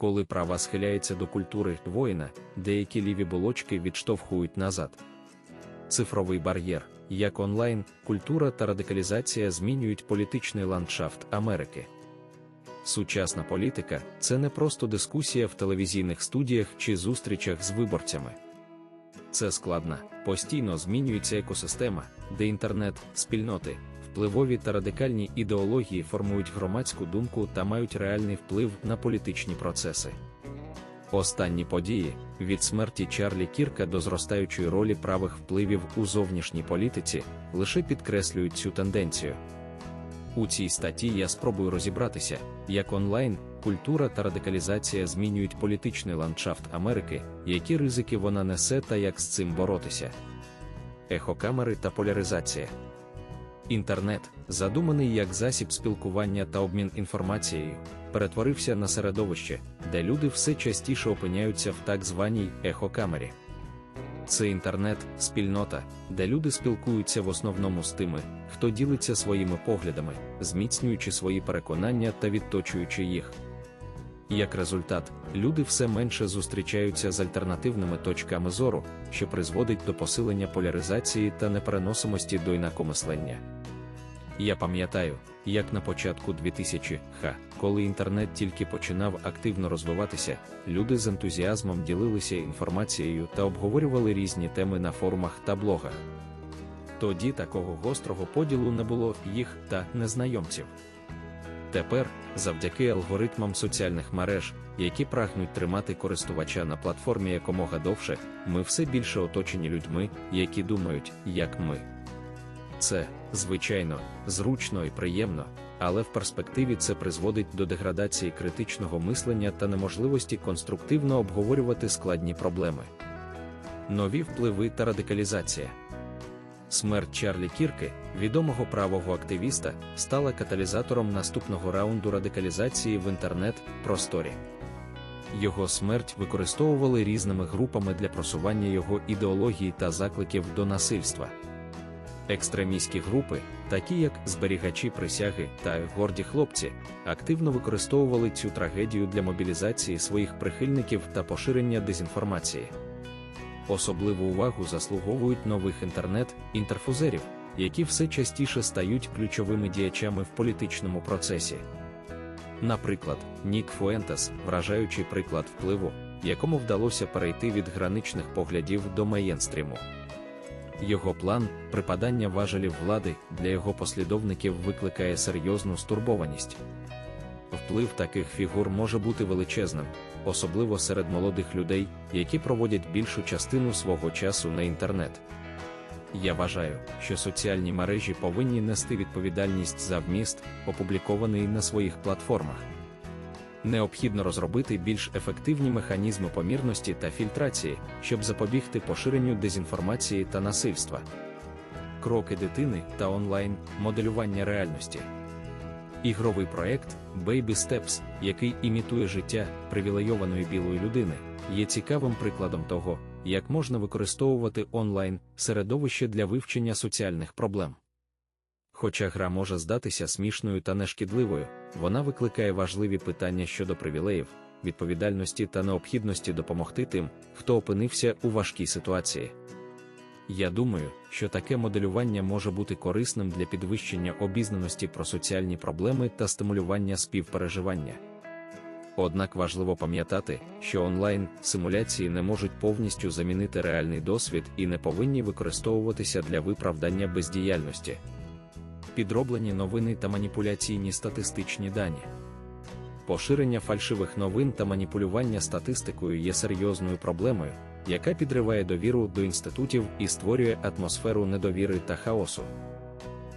коли права схиляється до культури воїна, деякі ліві болочки відштовхують назад. Цифровий бар'єр, як онлайн, культура та радикалізація змінюють політичний ландшафт Америки. Сучасна політика це не просто дискусія в телевізійних студіях чи зустрічах з виборцями. Це складна, постійно змінюється екосистема, де інтернет, спільноти, впливові та радикальні ідеології формують громадську думку та мають реальний вплив на політичні процеси. Останні події від смерті Чарлі Кірка до зростаючої ролі правих впливів у зовнішній політиці лише підкреслюють цю тенденцію. У цій статті я спробую розібратися, як онлайн, культура та радикалізація змінюють політичний ландшафт Америки, які ризики вона несе та як з цим боротися. Ехокамери та поляризація. Інтернет, задуманий як засіб спілкування та обмін інформацією, перетворився на середовище, де люди все частіше опиняються в так званій ехокамері. Це інтернет, спільнота, де люди спілкуються в основному з тими, хто ділиться своїми поглядами, зміцнюючи свої переконання та відточуючи їх. Як результат, люди все менше зустрічаються з альтернативними точками зору, що призводить до посилення поляризації та непереносимості до інакомислення. Я пам'ятаю, як на початку 2000 х коли інтернет тільки починав активно розвиватися, люди з ентузіазмом ділилися інформацією та обговорювали різні теми на форумах та блогах. Тоді такого гострого поділу не було їх та незнайомців. Тепер, завдяки алгоритмам соціальних мереж, які прагнуть тримати користувача на платформі якомога довше, ми все більше оточені людьми, які думають, як ми. Це, звичайно, зручно і приємно, але в перспективі це призводить до деградації критичного мислення та неможливості конструктивно обговорювати складні проблеми. Нові впливи та радикалізація. Смерть Чарлі Кірки, відомого правого активіста, стала каталізатором наступного раунду радикалізації в інтернет-просторі. Його смерть використовували різними групами для просування його ідеології та закликів до насильства. Екстремістські групи, такі як зберігачі присяги та горді хлопці, активно використовували цю трагедію для мобілізації своїх прихильників та поширення дезінформації. Особливу увагу заслуговують нових інтернет-інтерфузерів, які все частіше стають ключовими діячами в політичному процесі. Наприклад, Нік Фуентес, вражаючий приклад впливу, якому вдалося перейти від граничних поглядів до мейнстріму. Його план, припадання важелів влади для його послідовників викликає серйозну стурбованість. Вплив таких фігур може бути величезним, особливо серед молодих людей, які проводять більшу частину свого часу на інтернет. Я вважаю, що соціальні мережі повинні нести відповідальність за вміст, опублікований на своїх платформах. Необхідно розробити більш ефективні механізми помірності та фільтрації, щоб запобігти поширенню дезінформації та насильства. Кроки дитини та онлайн моделювання реальності. Ігровий проект Baby Steps, який імітує життя привілейованої білої людини, є цікавим прикладом того, як можна використовувати онлайн середовище для вивчення соціальних проблем. Хоча гра може здатися смішною та нешкідливою, вона викликає важливі питання щодо привілеїв, відповідальності та необхідності допомогти тим, хто опинився у важкій ситуації. Я думаю, що таке моделювання може бути корисним для підвищення обізнаності про соціальні проблеми та стимулювання співпереживання. Однак важливо пам'ятати, що онлайн симуляції не можуть повністю замінити реальний досвід і не повинні використовуватися для виправдання бездіяльності підроблені новини та маніпуляційні статистичні дані. Поширення фальшивих новин та маніпулювання статистикою є серйозною проблемою, яка підриває довіру до інститутів і створює атмосферу недовіри та хаосу.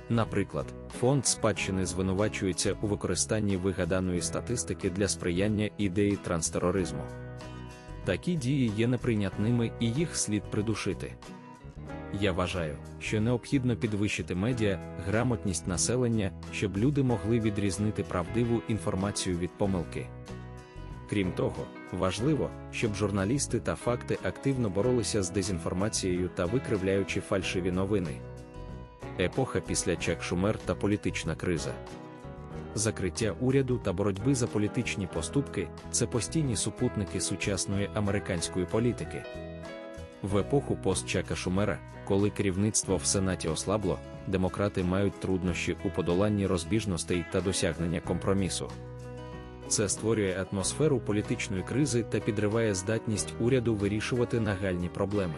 Наприклад, фонд спадщини звинувачується у використанні вигаданої статистики для сприяння ідеї транстероризму. Такі дії є неприйнятними і їх слід придушити. Я вважаю, що необхідно підвищити медіа, грамотність населення, щоб люди могли відрізнити правдиву інформацію від помилки. Крім того, важливо, щоб журналісти та факти активно боролися з дезінформацією та викривляючи фальшиві новини. Епоха після Чак Шумер та політична криза. закриття уряду та боротьби за політичні поступки це постійні супутники сучасної американської політики. В епоху постчака Шумера, коли керівництво в Сенаті ослабло, демократи мають труднощі у подоланні розбіжностей та досягнення компромісу. Це створює атмосферу політичної кризи та підриває здатність уряду вирішувати нагальні проблеми.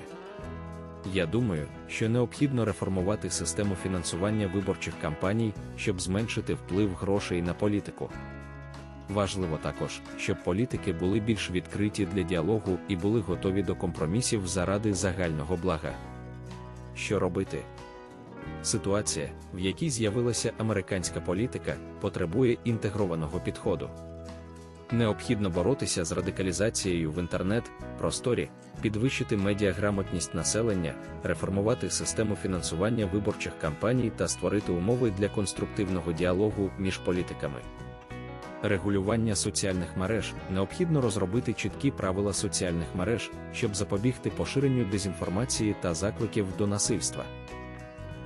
Я думаю, що необхідно реформувати систему фінансування виборчих кампаній, щоб зменшити вплив грошей на політику. Важливо також, щоб політики були більш відкриті для діалогу і були готові до компромісів заради загального блага. Що робити? Ситуація, в якій з'явилася американська політика, потребує інтегрованого підходу. Необхідно боротися з радикалізацією в інтернет-просторі, підвищити медіаграмотність населення, реформувати систему фінансування виборчих кампаній та створити умови для конструктивного діалогу між політиками. Регулювання соціальних мереж необхідно розробити чіткі правила соціальних мереж, щоб запобігти поширенню дезінформації та закликів до насильства.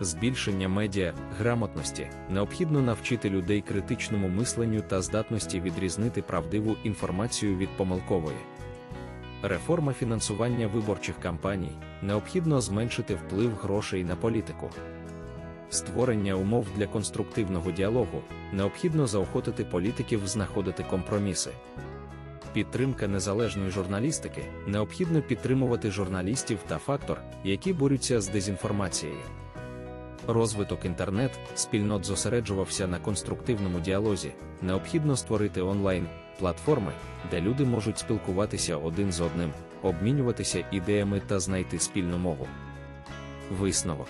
Збільшення медіа грамотності необхідно навчити людей критичному мисленню та здатності відрізнити правдиву інформацію від помилкової. Реформа фінансування виборчих кампаній необхідно зменшити вплив грошей на політику. Створення умов для конструктивного діалогу необхідно заохотити політиків знаходити компроміси. Підтримка незалежної журналістики необхідно підтримувати журналістів та фактор, які борються з дезінформацією. Розвиток інтернет спільнот зосереджувався на конструктивному діалозі. Необхідно створити онлайн платформи, де люди можуть спілкуватися один з одним, обмінюватися ідеями та знайти спільну мову. Висновок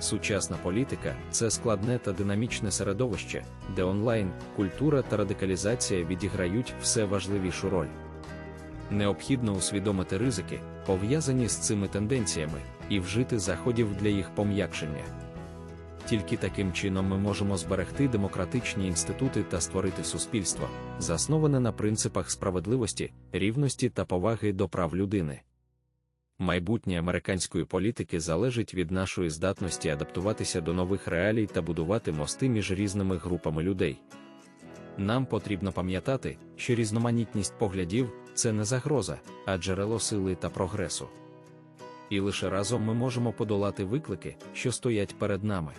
Сучасна політика це складне та динамічне середовище, де онлайн, культура та радикалізація відіграють все важливішу роль. Необхідно усвідомити ризики, пов'язані з цими тенденціями, і вжити заходів для їх пом'якшення. Тільки таким чином ми можемо зберегти демократичні інститути та створити суспільство, засноване на принципах справедливості, рівності та поваги до прав людини. Майбутнє американської політики залежить від нашої здатності адаптуватися до нових реалій та будувати мости між різними групами людей. Нам потрібно пам'ятати, що різноманітність поглядів це не загроза, а джерело сили та прогресу. І лише разом ми можемо подолати виклики, що стоять перед нами.